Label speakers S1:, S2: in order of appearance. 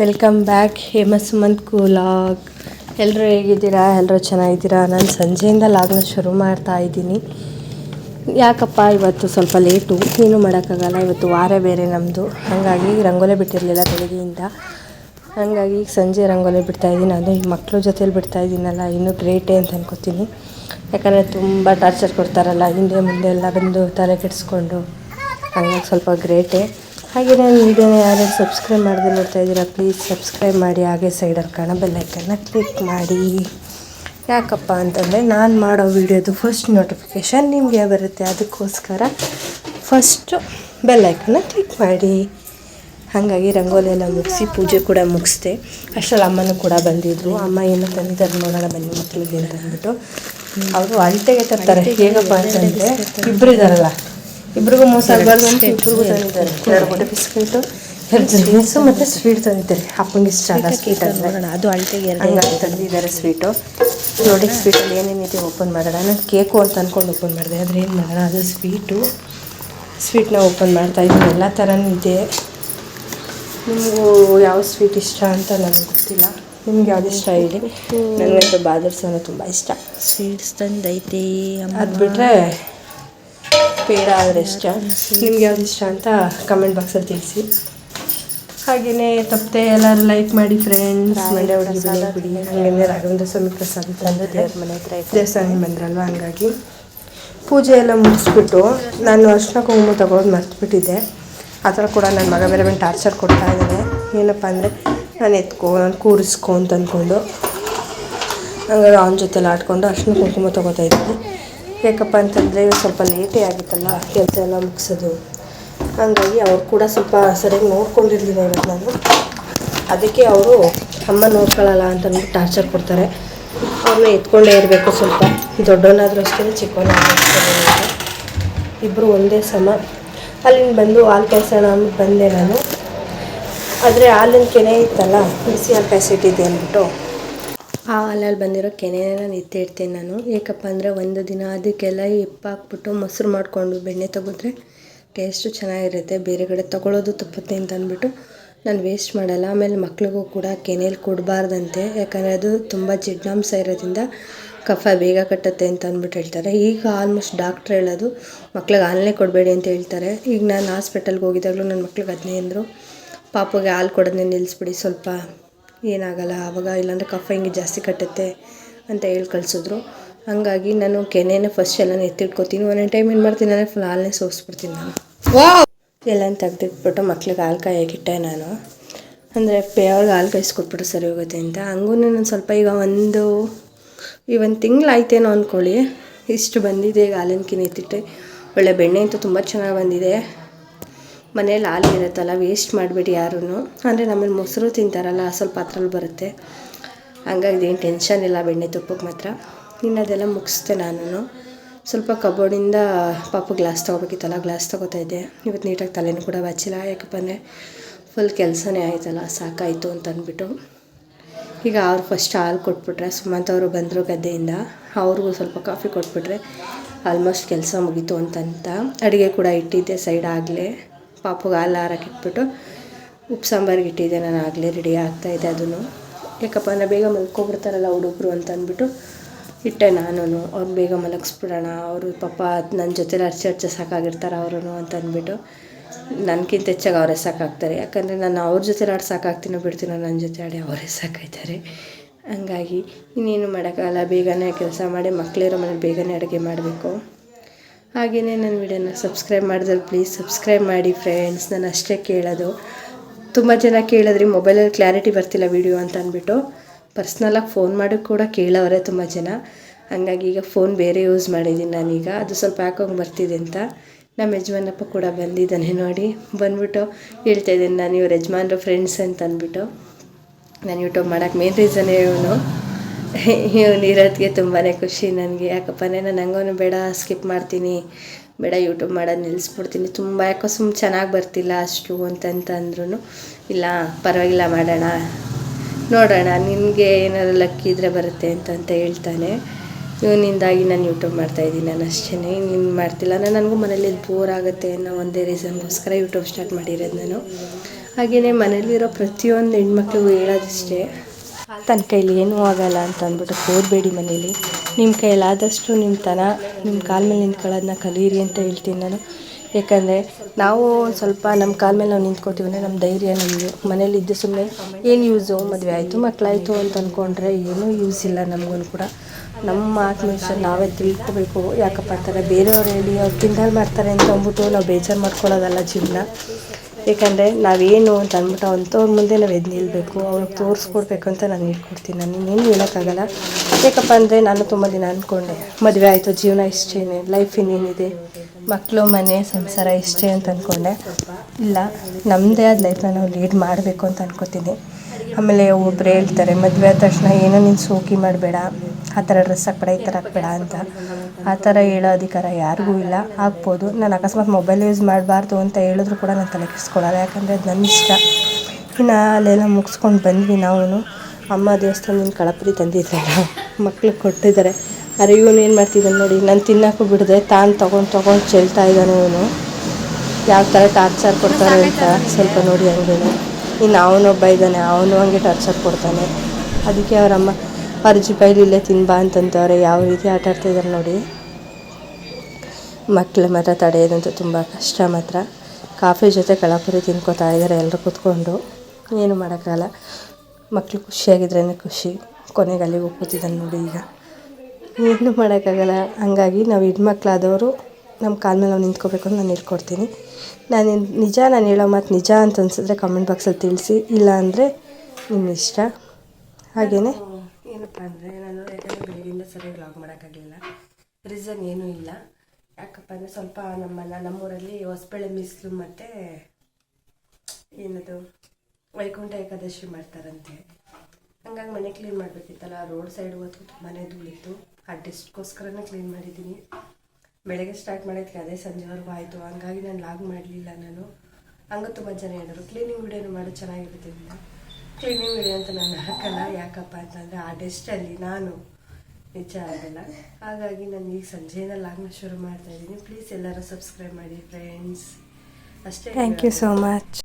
S1: Welcome back Hema Sumanth ಕೂಲಾಗ್ ಎಲ್ಲರೂ ಹೇಗಿದ್ದೀರಾ? ಎಲ್ಲರೂ ಚೆನ್ನಾಗಿದ್ದೀರಾ? ನಾನು ಸಂಜೆಯಿಂದ ಲಾಗ್ನ ಶುರು ಮಾಡ್ತಾ ಇದ್ದೀನಿ. ಯಾಕಪ್ಪ, ಇವತ್ತು ಸ್ವಲ್ಪ ಲೇಟು. ಏನು ಮಾಡೋಕ್ಕಾಗಲ್ಲ. ಇವತ್ತು ವಾರ ಬೇರೆ ನಮ್ಮದು ಹಾಗಾಗಿ ರಂಗೋಲೆ ಬಿಟ್ಟಿರಲಿಲ್ಲ ಬೆಳಗ್ಗೆಯಿಂದ. ಹಾಗಾಗಿ ಈಗ ಸಂಜೆ ರಂಗೋಲೆ ಬಿಡ್ತಾ ಇದ್ದೀನಿ. ಅದು ಈ ಮಕ್ಕಳ ಜೊತೇಲಿ ಬಿಡ್ತಾ ಇದ್ದೀನಲ್ಲ, ಇನ್ನೂ ಗ್ರೇಟೇ ಅಂತ ಅನ್ಕೋತೀನಿ. ಯಾಕಂದರೆ ತುಂಬ ಟಾರ್ಚರ್ ಕೊಡ್ತಾರಲ್ಲ, ಹಿಂದೆ ಮುಂದೆ ಎಲ್ಲ ಬಂದು ತಲೆ ಕೆಡಿಸ್ಕೊಂಡು. ಹಂಗಾಗಿ ಸ್ವಲ್ಪ ಗ್ರೇಟೇ ಹಾಗೆ ನಾನು ವಿಡಿಯೋನ ಯಾರ್ಯಾರು ಸಬ್ಸ್ಕ್ರೈಬ್ ಮಾಡದೆ ನೋಡ್ತಾ ಇದ್ದೀರಾ ಪ್ಲೀಸ್ ಸಬ್ಸ್ಕ್ರೈಬ್ ಮಾಡಿ. ಹಾಗೆ ಸೈಡಲ್ಲಿ ಕಾಣೋ ಬೆಲ್ಲೈಕನ್ನ ಕ್ಲಿಕ್ ಮಾಡಿ. ಯಾಕಪ್ಪ ಅಂತಂದರೆ ನಾನು ಮಾಡೋ ವಿಡಿಯೋದು ಫಸ್ಟ್ ನೋಟಿಫಿಕೇಷನ್ ನಿಮಗೆ ಬರುತ್ತೆ. ಅದಕ್ಕೋಸ್ಕರ ಫಸ್ಟು ಬೆಲ್ಲೈಕನ್ನ ಕ್ಲಿಕ್ ಮಾಡಿ. ಹಾಗಾಗಿ ರಂಗೋಲಿ ಎಲ್ಲ ಮುಗಿಸಿ ಪೂಜೆ ಕೂಡ ಮುಗಿಸ್ದೆ. ಅಷ್ಟರಲ್ಲಿ ಅಮ್ಮನೂ ಕೂಡ ಬಂದಿದ್ರು. ಅಮ್ಮ ಏನು ತಂದಿದ್ದಾರೆ ನೋಡೋಣ, ಬನ್ನಿ ಮಕ್ಕಳಿಗೆ ಅಂತ ಅಂದ್ಬಿಟ್ಟು. ಅವರು ಅಳತೆಗೆ ತರ್ತಾರೆ. ಹೇಗಪ್ಪ ಅಂತಂದರೆ ಇಬ್ಬರು ಇಬ್ರಿಗೂ ಮೋಸ ಆಗಬಾರ್ದು ಅಂತ ಇಬ್ರಿಗೂ ತಂದಿದ್ದಾರೆ ಎರಡು ಗೋಡೆ ಬಿಸ್ಕೆಟು ಎರಡು ಜ್ಯೂಸು ಮತ್ತು ಸ್ವೀಟ್ ತಂದಿದ್ದಾರೆ. ಅಪ್ಪಂಗೆ ಇಷ್ಟ ಅಲ್ಲ ಸ್ವೀಟ್ ನೋಡೋಣ.
S2: ಅದು ಅಳತೆಗೆ
S1: ಹಂಗಾಗಿ ತಂದಿದ್ದಾರೆ ಸ್ವೀಟು ನೋಡಿ ಸ್ವೀಟಲ್ಲಿ ಏನೇನಿದೆ ಓಪನ್ ಮಾಡೋಣ. ನಾನು ಕೇಕು ಅಂತ ಅನ್ಕೊಂಡು ಓಪನ್ ಮಾಡಿದೆ. ಆದರೆ ಏನು ಮಾಡೋಣ? ಅದು ಸ್ವೀಟು ಸ್ವೀಟ್ನ ಓಪನ್ ಮಾಡ್ತಾ ಇದ್ದೀನಿ. ಎಲ್ಲ ಥರನೂ ಇದೆ. ನಿಮಗೂ ಯಾವ ಸ್ವೀಟ್ ಇಷ್ಟ ಅಂತ ನನಗೆ ಗೊತ್ತಿಲ್ಲ. ನಿಮ್ಗೆ ಯಾವ್ದು ಇಷ್ಟ ಹೇಳಿ. ನನಗಂತೂ ಬಾದರ್ಸ್ ಬಾದರ್ಸನ ತುಂಬ ಇಷ್ಟ.
S2: ಸ್ವೀಟ್ಸ್ ತಂದೈತೆ
S1: ಅದು ಬಿಟ್ಟರೆ ಪೇಡ ಆದರೆ ಇಷ್ಟ? ನಿಮ್ಗೆ ಯಾವ್ದು ಇಷ್ಟ ಅಂತ ಕಮೆಂಟ್ ಬಾಕ್ಸಲ್ಲಿ ತಿಳಿಸಿ. ಹಾಗೆಯೇ ತಪ್ಪದೆ ಎಲ್ಲರೂ ಲೈಕ್ ಮಾಡಿ ಫ್ರೆಂಡ್ಸ್ ಮಂಡ್ಯ ಹುಡುಗಿ ಬಿಡಿ ಬಿಡಿ. ಹಾಗೆಯೇ ರಾಘವೇಂದ್ರ ಸ್ವಾಮಿ ಪ್ರಸಾದ ತಂದು ದೇವ್ರ ಮನೆ ಹತ್ರ ದೇವಸ್ಥಾನ ಬಂದ್ರಲ್ವ ಹಂಗಾಗಿ. ಪೂಜೆ ಎಲ್ಲ ಮುಗಿಸ್ಬಿಟ್ಟು ನಾನು ಅರ್ಶನ ಕುಂಕುಮ ತಗೊಳ್ಳೋದು ಮರ್ತುಬಿಟ್ಟಿದ್ದೆ. ಆ ಥರ ಕೂಡ ನನ್ನ ಮಗ ಬೇರೆ ಬಂದು ಟಾರ್ಚರ್ ಕೊಡ್ತಾ ಇದ್ದಾನೆ. ಏನಪ್ಪ ಅಂದರೆ ನಾನು ಎತ್ಕೋ ನಾನು ಕೂರಿಸ್ಕೊ ಅಂತ ಅಂದ್ಕೊಂಡು ಹಂಗಾಗಿ ಅವನ ಜೊತೆಲಿ ಆಡ್ಕೊಂಡು ಅರ್ಶನ ಕುಂಕುಮ ತೊಗೋತಾ ಇದ್ದೀನಿ ಯಾಕಪ್ಪ ಅಂತಂದರೆ ಸ್ವಲ್ಪ ಲೇಟೇ ಆಗಿತ್ತಲ್ಲ, ಕೆಲಸ ಎಲ್ಲ ಮುಗಿಸೋದು. ಹಾಗಾಗಿ ಅವ್ರು ಕೂಡ ಸ್ವಲ್ಪ ಸರಿಯಾಗಿ ನೋಡ್ಕೊಂಡಿರಲಿಲ್ಲ ಇವತ್ತು ನಾನು. ಅದಕ್ಕೆ ಅವರು, ಅಮ್ಮ ನೋಡ್ಕೊಳ್ಳಲ್ಲ ಅಂತ ಅಂದ್ಬಿಟ್ಟು ಟಾರ್ಚರ್ ಕೊಡ್ತಾರೆ. ಅವ್ರನ್ನ ಎತ್ಕೊಂಡೇ ಇರಬೇಕು ಸ್ವಲ್ಪ. ದೊಡ್ಡವನಾದರೂ ಅಷ್ಟೇ, ಚಿಕ್ಕವನಾದರೂ ಇಬ್ಬರು ಒಂದೇ ಸಮ. ಅಲ್ಲಿಂದ ಬಂದು ಹಾಲು ಕಾಯಿಸೋಣ ಅಂದ್ಬಿಟ್ಟು ಬಂದೆ ನಾನು. ಆದರೆ ಹಾಲಿನ ಕೆನೆ ಇತ್ತಲ್ಲ, ಬಿಸಿ ಹಾಲು ಕಾಯಿಸಿಟ್ಟಿದ್ದೆ ಅಂದ್ಬಿಟ್ಟು ಆ ಹಾಲಲ್ಲಿ ಬಂದಿರೋ ಕೆನೆಯನ್ನು ನಾನು ಎತ್ತಿ ಇಡ್ತೀನಿ ನಾನು. ಏಕಪ್ಪ ಅಂದರೆ ಒಂದು ದಿನ ಅದಕ್ಕೆಲ್ಲ ಹಾಕ್ಬಿಟ್ಟು ಮೊಸರು ಮಾಡಿಕೊಂಡು ಬೆಣ್ಣೆ ತೆಗೆದ್ರೆ ಟೇಸ್ಟು ಚೆನ್ನಾಗಿರುತ್ತೆ. ಬೇರೆ ಕಡೆ ತೊಗೊಳೋದು ತಪ್ಪುತ್ತೆ ಅಂತ ಅಂದ್ಬಿಟ್ಟು ನಾನು ವೇಸ್ಟ್ ಮಾಡಲ್ಲ. ಆಮೇಲೆ ಮಕ್ಳಿಗೂ ಕೂಡ ಕೆನೆಯಲ್ಲಿ ಕೊಡಬಾರ್ದಂತೆ. ಯಾಕಂದರೆ ಅದು ತುಂಬ ಜಿಡ್ಡಾಂಶ ಇರೋದ್ರಿಂದ ಕಫ ಬೇಗ ಕಟ್ಟುತ್ತೆ ಅಂತ ಅಂದ್ಬಿಟ್ಟು ಹೇಳ್ತಾರೆ. ಈಗ ಆಲ್ಮೋಸ್ಟ್ ಡಾಕ್ಟ್ರ್ ಹೇಳೋದು, ಮಕ್ಳಿಗೆ ಹಾಲನ್ನೇ ಕೊಡಬೇಡಿ ಅಂತ ಹೇಳ್ತಾರೆ. ಈಗ ನಾನು ಹಾಸ್ಪಿಟಲ್ಗೆ ಹೋಗಿದ್ದಾಗಲೂ ನನ್ನ ಮಕ್ಳಿಗೆ ಅದನ್ನೇ ಅಂದರು, ಪಾಪಗೆ ಹಾಲು ಕೊಡೋದನ್ನೇ ನಿಲ್ಲಿಸ್ಬಿಡಿ ಸ್ವಲ್ಪ ಏನಾಗಲ್ಲ ಆವಾಗ ಇಲ್ಲಾಂದರೆ ಕಫ ಹಿಂಗೆ ಜಾಸ್ತಿ ಕಟ್ಟುತ್ತೆ ಅಂತ ಹೇಳಿ ಕಳಿಸಿದ್ರು. ಹಂಗಾಗಿ ನಾನು ಕೆನೆನ ಫಸ್ಟ್ ಎಲ್ಲನೂ ಎತ್ತಿಟ್ಕೋತೀನಿ ಒಂದೊಂದು ಟೈಮ್ ಏನು ಮಾಡ್ತೀನಿ ಅಂದರೆ ಫುಲ್ ಹಾಲನ್ನೇ ಸೋಸ್ಬಿಡ್ತೀನಿ ನಾನು. ಎಲ್ಲನೂ ತೆಗೆದಿಟ್ಬಿಟ್ಟು ಮಕ್ಳಿಗೆ ಹಾಲು ಕಾಯಕ್ಕಿಟ್ಟೆ ನಾನು. ಅಂದರೆ ಪೇವ್ರಿಗೆ ಹಾಲು ಕಾಯಿಸ್ಕೊಟ್ಬಿಟ್ಟು ಸರಿ ಹೋಗುತ್ತೆ ಅಂತ ಹಂಗೂ ನಾನು ಸ್ವಲ್ಪ ಈಗ ಒಂದು ಈ ಒಂದು ತಿಂಗಳಾಯ್ತೇನೋ ಅಂದ್ಕೊಳ್ಳಿ ಇಷ್ಟು ಬಂದಿದೆ ಈಗ ಹಾಲಿನ ಕಿನ್ನ ಎತ್ತಿಟ್ಟೆ ಒಳ್ಳೆ ಬೆಣ್ಣೆ ಅಂತೂ ತುಂಬ ಚೆನ್ನಾಗಿ ಬಂದಿದೆ. ಮನೇಲಿ ಹಾಲು ಇರುತ್ತಲ್ಲ ವೇಸ್ಟ್ ಮಾಡಬೇಡಿ ಯಾರೂ ಅಂದರೆ ನಮ್ಮಲ್ಲಿ ಮೊಸರು ತಿಂತಾರಲ್ಲ ಸ್ವಲ್ಪ ಹತ್ರಲ್ಲಿ ಬರುತ್ತೆ. ಹಂಗಾಗಿ ಏನು ಟೆನ್ಷನ್ ಇಲ್ಲ, ಬೆಣ್ಣೆ ತುಪ್ಪಕ್ಕೆ ಮಾತ್ರ. ಇನ್ನು ಅದೆಲ್ಲ ಮುಗಿಸ್ದೆ ನಾನು ಸ್ವಲ್ಪ ಕಬೋರ್ಡಿಂದ ಪಾಪ ಗ್ಲಾಸ್ ತೊಗೋಬೇಕಿತ್ತಲ್ಲ ಗ್ಲಾಸ್ ತೊಗೋತಾ ಇದ್ದೆ. ಇವತ್ತು ನೀಟಾಗಿ ತಲೆನೂ ಕೂಡ ಬಚ್ಚಿಲ್ಲ, ಯಾಕಪ್ಪ ಅಂದರೆ ಫುಲ್ ಕೆಲಸನೇ ಆಯ್ತಲ್ಲ, ಸಾಕಾಯಿತು ಅಂತ ಅಂದ್ಬಿಟ್ಟು. ಈಗ ಅವ್ರು ಫಸ್ಟ್ ಹಾಲು ಕೊಟ್ಬಿಟ್ರೆ, ಸುಮಂತ್ ಅವರು ಬಂದರು ಗದ್ದೆಯಿಂದ. ಅವ್ರಿಗೂ ಸ್ವಲ್ಪ ಕಾಫಿ ಕೊಟ್ಬಿಟ್ರೆ ಆಲ್ಮೋಸ್ಟ್ ಕೆಲಸ ಮುಗೀತು ಅಂತಂತ. ಅಡುಗೆ ಕೂಡ ಇಟ್ಟಿದ್ದೆ ಸೈಡ್ ಪಾಪುಗೆ ಹಾಲು ಹಾರಕ್ಕೆ ಇಟ್ಬಿಟ್ಟು ಉಪ್ಪು ಸಾಂಬಾರಿಗೆ ಇಟ್ಟಿದ್ದೆ, ನಾನು ಆಗಲೇ ರೆಡಿ ಆಗ್ತಾಯಿದ್ದೆ ಅದನ್ನು. ಯಾಕಪ್ಪ ಅಂದರೆ ಬೇಗ ಮಲ್ಕೊಬಿಡ್ತಾರಲ್ಲ ಹುಡುಗರು ಅಂತ ಅಂದ್ಬಿಟ್ಟು ಇಟ್ಟೆ ನಾನು ಅವ್ರು ಬೇಗ ಮಲಗಿಸ್ಬಿಡೋಣ, ಅವರು ಪಾಪ ನನ್ನ ಜೊತೆಲಿ ಅರ್ಚಿ ಅರ್ಚೆ ಸಾಕಾಗಿರ್ತಾರೆ ಅವರು ಅಂತ ಅಂದ್ಬಿಟ್ಟು ನನಗಿಂತ ಹೆಚ್ಚಾಗಿ ಅವರೇ ಸಾಕಾಗ್ತಾರೆ. ಯಾಕಂದರೆ ನಾನು ಅವ್ರ ಜೊತೆ ಆಡಿ ಸಾಕಾಗ್ತೀನೋ ಬಿಡ್ತೀನೋ ನನ್ನ ಜೊತೆ ಆಡಿ ಅವರೇ ಸಾಕಾಯ್ತಾರೆ. ಹಂಗಾಗಿ ಇನ್ನೇನು ಮಾಡೋಕ್ಕಾಗಲ್ಲ, ಬೇಗನೆ ಕೆಲಸ ಮಾಡಿ ಮಕ್ಕಳಿರೋ ಮನೇಲಿ ಬೇಗನೆ ಅಡುಗೆ ಮಾಡಬೇಕು. ಹಾಗೆಯೇ ನನ್ನ ವಿಡಿಯೋನ ಸಬ್ಸ್ಕ್ರೈಬ್ ಮಾಡಿದ್ರೆ ಪ್ಲೀಸ್ ಸಬ್ಸ್ಕ್ರೈಬ್ ಮಾಡಿ ಫ್ರೆಂಡ್ಸ್ ನಾನು ಅಷ್ಟೇ ಕೇಳೋದು. ತುಂಬ ಜನ ಕೇಳಿದ್ರಿ ಮೊಬೈಲಲ್ಲಿ ಕ್ಲಾರಿಟಿ ಬರ್ತಿಲ್ಲ ವೀಡಿಯೋ ಅಂತ ಅಂದ್ಬಿಟ್ಟು. ಪರ್ಸ್ನಲಾಗಿ ಫೋನ್ ಮಾಡಿ ಕೂಡ ಕೇಳೋರೆ ತುಂಬ ಜನ. ಹಂಗಾಗಿ ಈಗ ಫೋನ್ ಬೇರೆ ಯೂಸ್ ಮಾಡಿದ್ದೀನಿ ನಾನೀಗ. ಅದು ಸ್ವಲ್ಪ ಹಾಕೋಂಗೆ ಬರ್ತಿದೆ ಅಂತ. ನಮ್ಮ ಯಜಮಾನಪ್ಪ ಕೂಡ ಬಂದಿದ್ದಾನೆ ನೋಡಿ. ಬಂದ್ಬಿಟ್ಟು ಹೇಳ್ತಾ ಇದ್ದೀನಿ, ನಾನು ಇವ್ರ ಯಜಮಾನ್ರು ಫ್ರೆಂಡ್ಸ್ ಅಂತ ಅಂದ್ಬಿಟ್ಟು. ನಾನು ಯೂಟ್ಯೂಬ್ ಮಾಡೋಕ್ಕೆ ಮೇನ್ ರೀಸನ್ ಇವನು ಇವನು ಇರೋದಕ್ಕೆ ತುಂಬಾ ಖುಷಿ ನನಗೆ. ಯಾಕಪ್ಪ ನಾನು ನಂಗೂ ಬೇಡ ಸ್ಕಿಪ್ ಮಾಡ್ತೀನಿ. ಬೇಡ ಯೂಟ್ಯೂಬ್ ಮಾಡೋದು ನಿಲ್ಲಿಸ್ಬಿಡ್ತೀನಿ ತುಂಬ ಯಾಕೋ ಸುಮ್ಮನೆ ಚೆನ್ನಾಗಿ ಬರ್ತಿಲ್ಲ ಅಷ್ಟು ಅಂತಂತ ಅಂದ್ರೂ ಇಲ್ಲ, ಪರವಾಗಿಲ್ಲ ಮಾಡೋಣ. ನೋಡೋಣ, ನಿನಗೆ ಏನಾದ್ರು ಲಕ್ಕಿ ಇದ್ದರೆ ಬರುತ್ತೆ ಅಂತಂತ ಹೇಳ್ತಾನೆ. ಇವನಿಂದಾಗಿ ನಾನು ಯೂಟ್ಯೂಬ್ ಮಾಡ್ತಾಯಿದ್ದೀನಿ ನಾನು ಅಷ್ಟೇ ನೀನು ಮಾಡ್ತಿಲ್ಲ. ನಾನು ನನಗೂ ಮನೇಲಿ ಬೋರ್ ಆಗುತ್ತೆ ಅನ್ನೋ ಒಂದೇ ರೀಸನ್ಗೋಸ್ಕರ ಯೂಟ್ಯೂಬ್ ಸ್ಟಾರ್ಟ್ ಮಾಡಿರೋದು ನಾನು. ಹಾಗೆಯೇ ಮನೇಲಿರೋ ಪ್ರತಿಯೊಂದು ಹೆಣ್ಮಕ್ಳಿಗೂ ಹೇಳೋದಿಷ್ಟೇ. ತನ್ನ ಕೈಲಿ ಏನೂ ಆಗಲ್ಲ ಅಂತ ಅಂದ್ಬಿಟ್ಟು ಕೂರಬೇಡಿ ಮನೇಲಿ. ನಿಮ್ಮ ಕೈಲಾದಷ್ಟು ನಿಮ್ಮ ತನ ನಿಮ್ಮ ಕಾಲ ಮೇಲೆ ನಿಂತ್ಕೊಳ್ಳೋದನ್ನ ಕಲೀರಿ ಅಂತ ಹೇಳ್ತೀನಿ ನಾನು. ಯಾಕಂದರೆ ನಾವು ಸ್ವಲ್ಪ ನಮ್ಮ ಕಾಲ ಮೇಲೆ ನಾವು ನಿಂತ್ಕೋತೀವಿ ಅಂದರೆ ನಮ್ಮ ಧೈರ್ಯ ನಮಗೆ. ಮನೇಲಿ ಇದ್ದು ಸುಮ್ಮನೆ ಏನು ಯೂಸು ಮದುವೆ ಆಯಿತು ಮಕ್ಕಳಾಯಿತು ಅಂತ ಅಂದ್ಕೊಂಡ್ರೆ ಏನೂ ಯೂಸ್ ಇಲ್ಲ ನಮಗೂ ಕೂಡ. ನಮ್ಮ ಆತ್ಮವಿಶ್ವಾಸ ನಾವೇ ತಿಳ್ಕೊಬೇಕು. ಯಾಕಪ್ಪ ಅಂತಾರೆ, ಬೇರೆಯವ್ರು ಹೇಳಿ ಅವ್ರು ಕಿಂಡಲ್ ಮಾಡ್ತಾರೆ ಅಂತ ಅಂದ್ಬಿಟ್ಟು ನಾವು ಬೇಜಾರು ಮಾಡ್ಕೊಳ್ಳೋದಲ್ಲ ಜೀವನ. ಏಕೆಂದರೆ ನಾವೇನು ಅಂತ ಅಂದ್ಬಿಟ್ಟು ಅಂಥವ್ರ ಮುಂದೆ ನಾವು ಎದ್ದು ನಿಲ್ಲಬೇಕು ಅವ್ರಿಗೆ ತೋರಿಸ್ಕೊಡ್ಬೇಕು ಅಂತ ನಾನು ಹೇಳ್ಕೊಡ್ತೀನಿ. ನಾನು ಇನ್ನೇನು ಹೇಳೋಕ್ಕಾಗಲ್ಲ. ಯಾಕಪ್ಪ ಅಂದರೆ ನಾನು ತುಂಬ ದಿನ ಅಂದ್ಕೊಂಡೆ ಮದುವೆ ಆಯಿತು, ಜೀವನ ಇಷ್ಟೇನೆ ಲೈಫ್ ಇನ್ನೇನಿದೆ ಮಕ್ಕಳು ಮನೆ, ಸಂಸಾರ ಇಷ್ಟೇ ಅಂತ ಅಂದ್ಕೊಂಡೆ ಇಲ್ಲ ನಮ್ಮದೇ ಆದ ಲೈಫ್ನ ನಾವು ಲೀಡ್ ಮಾಡಬೇಕು ಅಂತ ಅನ್ಕೋತೀನಿ. ಆಮೇಲೆ ಒಬ್ರು ಹೇಳ್ತಾರೆ, ಮದುವೆ ಆದ ತಕ್ಷಣ ಏನೋ ನೀನು ಸೋಕಿ ಮಾಡಬೇಡ. ಆ ಥರ ಡ್ರೆಸ್ ಹಾಕ್ಬೇಡ, ಈ ಥರ ಹಾಕ್ಬೇಡ ಅಂತ. ಆ ಥರ ಹೇಳೋ ಅಧಿಕಾರ ಯಾರಿಗೂ ಇಲ್ಲ. ಆಗ್ಬೋದು ನಾನು ಅಕಸ್ಮಾತ್ ಮೊಬೈಲ್ ಯೂಸ್ ಮಾಡಬಾರ್ದು ಅಂತ ಹೇಳಿದ್ರು ಕೂಡ ನಾನು ತಲೆ ಕೆಡಿಸ್ಕೊಳ್ಳಲ್ಲ. ಯಾಕಂದರೆ ಅದು ನನ್ನ ಇಷ್ಟ. ಇನ್ನು ಅಲ್ಲೆಲ್ಲ ಮುಗಿಸ್ಕೊಂಡು ಬಂದ್ವಿ ನಾವು ಅಮ್ಮ ದೇವಸ್ಥಾನದಿಂದ ಕಳಪುರಿ ತಂದಿದ್ದಾರೆ. ಮಕ್ಳಿಗೆ ಕೊಟ್ಟಿದ್ದಾರೆ. ಅರೆ ಇವನು ಏನು ಮಾಡ್ತಿದ್ದಾನೆ ನೋಡಿ, ನಾನು ತಿನ್ನೋಕ್ಕೂ ಬಿಡದೆ ತಾನು ತೊಗೊಂಡು ತೊಗೊಂಡು ಚೆಲ್ತಾ ಇದ್ದಾನೆ ಇವನು. ಯಾವ ಥರ ಟಾರ್ಚರ್ ಕೊಡ್ತಾರೆ ಅಂತ ಸ್ವಲ್ಪ ನೋಡಿ ಹಂಗೇನು. ಇನ್ನು ಅವನೊಬ್ಬ ಇದ್ದಾನೆ, ಅವನು ಹಂಗೆ ಟಾರ್ಚರ್ ಕೊಡ್ತಾನೆ. ಅದಕ್ಕೆ ಅವರಮ್ಮ ಅರ್ಜಿ ಬೈಲಿ ಇಲ್ಲೇ ತಿನ್ಬಾ ಅಂತಂತವ್ರೆ ಯಾವ ರೀತಿ ಆಟ ಆಡ್ತಾ ಇದ್ದಾರೆ ನೋಡಿ. ಮಕ್ಕಳ ಮಾತ್ರ ತಡೆಯೋದಂತೂ ತುಂಬ ಕಷ್ಟ ಮಾತ್ರ. ಕಾಫಿ ಜೊತೆ ಕಳಪುರಿ ತಿನ್ಕೋತಾ ಇದ್ದಾರೆ ಎಲ್ಲರೂ ಕೂತ್ಕೊಂಡು. ಏನು ಮಾಡೋಕ್ಕಾಗಲ್ಲ. ಮಕ್ಕಳು ಖುಷಿಯಾಗಿದ್ರೇ ಖುಷಿ. ಕೊನೆಗೆ ಅಲ್ಲಿಗೆ ಹೋಗಿ ಕೂತಿದ್ದಾನೆ ನೋಡಿ ಈಗ. ಏನು ಮಾಡೋಕ್ಕಾಗಲ್ಲ. ಹಂಗಾಗಿ ನಾವು ಹೆಣ್ಮಕ್ಳಾದವರು ನಮ್ಮ ಕಾಲ ಮೇಲೆ ನಾವು ನಿಂತ್ಕೋಬೇಕು ಅಂತ ನಾನು ಹೇಳ್ಕೊಡ್ತೀನಿ. ನಾನು ನಿಜ, ನಾನು ಹೇಳೋ ಮಾತು ನಿಜ ಅಂತ ಅನಿಸಿದ್ರೆ ಕಮೆಂಟ್ ಬಾಕ್ಸಲ್ಲಿ ತಿಳಿಸಿ. ಇಲ್ಲ ಅಂದರೆ ನಿಮ್ಮ ಇಷ್ಟ. ಹಾಗೆಯೇ ಏನಪ್ಪ ಅಂದರೆ ನಾನು ಯಾಕಂದರೆ ಬೆಳಗ್ಗೆಯಿಂದ ಸರಿಯಾಗಿ ಲಾಗ್ ಮಾಡೋಕ್ಕಾಗಲಿಲ್ಲ. ರೀಸನ್ ಏನೂ ಇಲ್ಲ. ಯಾಕಪ್ಪ ಅಂದರೆ ಸ್ವಲ್ಪ ನಮ್ಮನ್ನು ನಮ್ಮೂರಲ್ಲಿ ಹೊಸಬೆಳೆ ಮಿಸ್ಲು ಮತ್ತು ಏನದು ವೈಕುಂಠ ಏಕಾದಶಿ ಮಾಡ್ತಾರಂತೆ. ಹಂಗಾಗಿ ಮನೆ ಕ್ಲೀನ್ ಮಾಡಬೇಕಿತ್ತಲ್ಲ ರೋಡ್ ಸೈಡ್ ಹೊತ್ತು ತುಂಬಾ ಧೂಳಿತ್ತು. ಆ ಡಿಸ್ಟ್ಗೋಸ್ಕರನೇ ಕ್ಲೀನ್ ಮಾಡಿದ್ದೀನಿ. ಬೆಳಗ್ಗೆ ಸ್ಟಾರ್ಟ್ ಮಾಡೋದಕ್ಕೆ ಅದೇ ಸಂಜೆವರೆಗೂ ಆಯಿತು. ಹಂಗಾಗಿ ನಾನು ಲಾಗ್ ಮಾಡಲಿಲ್ಲ ನಾನು. ಹಂಗೆ ತುಂಬ ಜನ ಹೇಳಿದ್ರು ಕ್ಲೀನಿಂಗ್ ವಿಡಿಯೋನು ಮಾಡೋದು ಚೆನ್ನಾಗಿರುತ್ತೆ ಕ್ಲೀನಿಂಗ್ ವಿಡಿಯೋ ಅಂತ ನಾನು ಹಾಕಲ್ಲ. ಯಾಕಪ್ಪ ಅಂತಂದರೆ ಆ ಡೆಸ್ಟಲ್ಲಿ ನಾನು ನಿಜ ಆಗಲ್ಲ ಹಾಗಾಗಿ ನಾನು ಈಗ ಸಂಜೆಯಿಂದ ಲಾಗ್ನ ಶುರು ಮಾಡ್ತಾ ಇದ್ದೀನಿ. ಪ್ಲೀಸ್ ಎಲ್ಲರೂ ಸಬ್ಸ್ಕ್ರೈಬ್ ಮಾಡಿ ಫ್ರೆಂಡ್ಸ್ ಅಷ್ಟೇ
S2: ಥ್ಯಾಂಕ್ ಯು ಸೋ ಮಚ್